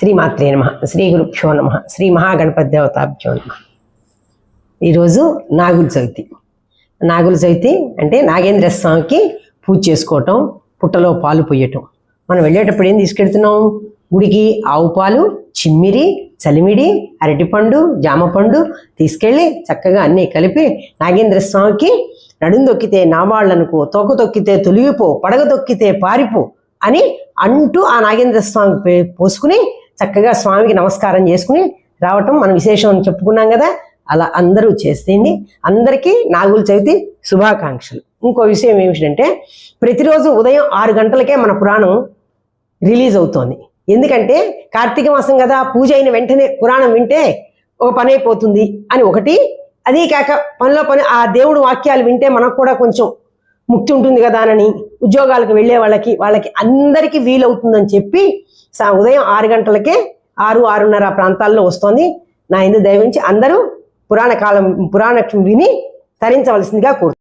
శ్రీమాత్రే నమ. శ్రీ గురుభ్యో నమ. శ్రీ మహాగణపతి దేవతాభ్యో నమ. ఈరోజు నాగుల చవితి. నాగుల చవితి అంటే నాగేంద్ర స్వామికి పూజ చేసుకోవటం పుట్టలో పాలు పోయటం. మనం వెళ్ళేటప్పుడు ఏం తీసుకెళ్తున్నాం? గుడికి ఆవు పాలు చిమ్మిరి చలిమిడి అరటిపండు జామపండు తీసుకెళ్ళి చక్కగా అన్నీ కలిపి నాగేంద్ర స్వామికి నడుం తొక్కితే నావాళ్ళనుకో తోక తొక్కితే తొలిగిపో పడగ తొక్కితే పారిపో అని అంటూ ఆ నాగేంద్ర స్వామికి పోసుకుని చక్కగా స్వామికి నమస్కారం చేసుకుని రావటం మన విశేషం అని చెప్పుకున్నాం కదా. అలా అందరూ చేసేయండి అందరికీ నాగుల చవితి శుభాకాంక్షలు. ఇంకో విషయం ఏమిటంటే ప్రతిరోజు ఉదయం ఆరు గంటలకే మన పురాణం రిలీజ్ అవుతోంది. ఎందుకంటే కార్తీక మాసం కదా పూజ అయిన వెంటనే పురాణం వింటే ఒక పని అయిపోతుంది అని ఒకటి. అదే కాక పనిలో పని ఆ దేవుడు వాక్యాలు వింటే మనకు కూడా కొంచెం ముక్తి ఉంటుంది కదా అని ఉద్యోగాలకు వెళ్ళే వాళ్ళకి వాళ్ళకి అందరికీ వీలవుతుందని చెప్పి సా- ఉదయం ఆరు గంటలకే ఆరు ఆరున్నర ప్రాంతాల్లో వస్తోంది. నా ఇందు దయవించి అందరూ పురాణ కాలం పురాణ విని తరించవలసిందిగా కోరు